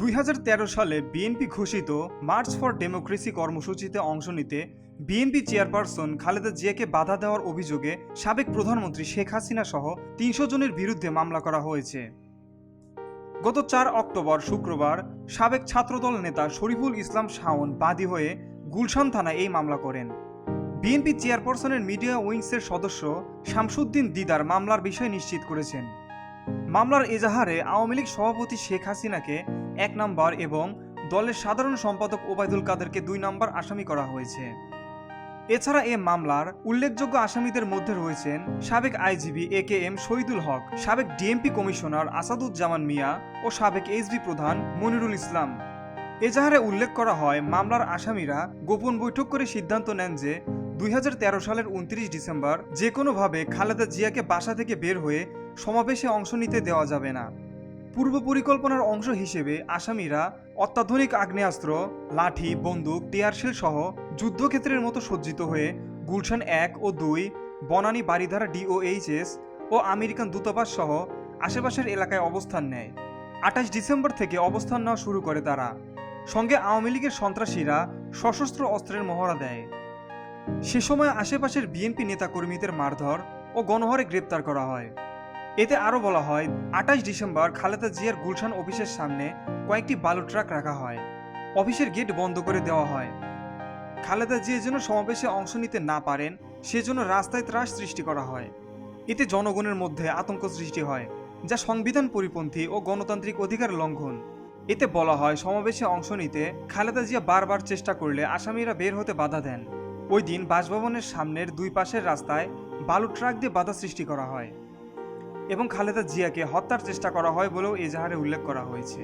দুই হাজার তেরো সালে বিএনপি ঘোষিত মার্চ ফর ডেমোক্রেসি কর্মসূচিতে অংশ নিতে বিএনপি চেয়ারপারসন খালেদা জিয়াকে বাধা দেওয়ার অভিযোগে সাবেক প্রধানমন্ত্রী শেখ হাসিনা সহ তিনশো জনের বিরুদ্ধে মামলা করা হয়েছে। গত চার অক্টোবর শুক্রবার সাবেক ছাত্রদল নেতা শরীফুল ইসলাম শাওন বাদী হয়ে গুলশান থানায় এই মামলা করেন। বিএনপি চেয়ারপারসনের মিডিয়া উইংসের সদস্য শামসুদ্দিন দিদার মামলার বিষয় নিশ্চিত করেছেন। মামলার এজাহারে আওয়ামী লীগ সভাপতি শেখ হাসিনাকে এক নম্বর এবং দলের সাধারণ সম্পাদক ওবায়দুল কাদেরকে দুই নম্বর আসামি করা হয়েছে। এছাড়া এ মামলার উল্লেখযোগ্য আসামিদের মধ্যে রয়েছেন সাবেক IGP A K M Shahidul Haque, সাবেক ডিএমপি কমিশনার আসাদুজ্জামান মিয়া ও সাবেক এইচবি প্রধান মনিরুল ইসলাম। এজাহারে উল্লেখ করা হয়, মামলার আসামিরা গোপন বৈঠক করে সিদ্ধান্ত নেন যে দুই হাজার তেরো সালের উনত্রিশ ডিসেম্বর যে কোনোভাবে খালেদা জিয়াকে বাসা থেকে বের হয়ে সমাবেশে অংশ নিতে দেওয়া যাবে না। পূর্ব পরিকল্পনার অংশ হিসেবে আসামিরা অত্যাধুনিক আগ্নেয়াস্ত্র, লাঠি, বন্দুক টিয়ারশেল সহ যুদ্ধক্ষেত্রের মতো সজ্জিত হয়ে গুলশান এক ও দুই, বনানী বাড়িধারা ডিওএইচএস ও আমেরিকান দূতাবাস সহ আশেপাশের এলাকায় অবস্থান নেয়। আঠাশ ডিসেম্বর থেকে অবস্থান নেওয়া শুরু করে তারা। সঙ্গে আওয়ামী লীগের সন্ত্রাসীরা সশস্ত্র অস্ত্রের মহড়া দেয়। সে সময় আশেপাশের বিএনপি নেতাকর্মীদের মারধর ও গণহরে গ্রেপ্তার করা হয়। এতে আরও বলা হয়, আঠাশ ডিসেম্বর খালেদা জিয়ার গুলশান অফিসের সামনে কয়েকটি বালু ট্রাক রাখা হয়। অফিসের গেট বন্ধ করে দেওয়া হয়। খালেদা জিয়া যেন সমাবেশে অংশ নিতে না পারেন, সেজন্য রাস্তায় ত্রাস সৃষ্টি করা হয়। এতে জনগণের মধ্যে আতঙ্ক সৃষ্টি হয়, যা সংবিধান পরিপন্থী ও গণতান্ত্রিক অধিকার লঙ্ঘন। এতে বলা হয়, সমাবেশে অংশ নিতে খালেদা জিয়া বারবার চেষ্টা করলে আসামিরা বের হতে বাধা দেন। ওই দিন বাসভবনের সামনের দুই পাশের রাস্তায় বালু ট্রাক দিয়ে বাধা সৃষ্টি করা হয়। এবং খালেদা জিয়াকে হত্যার চেষ্টা করা হয় বলেও এজাহারে উল্লেখ করা হয়েছে।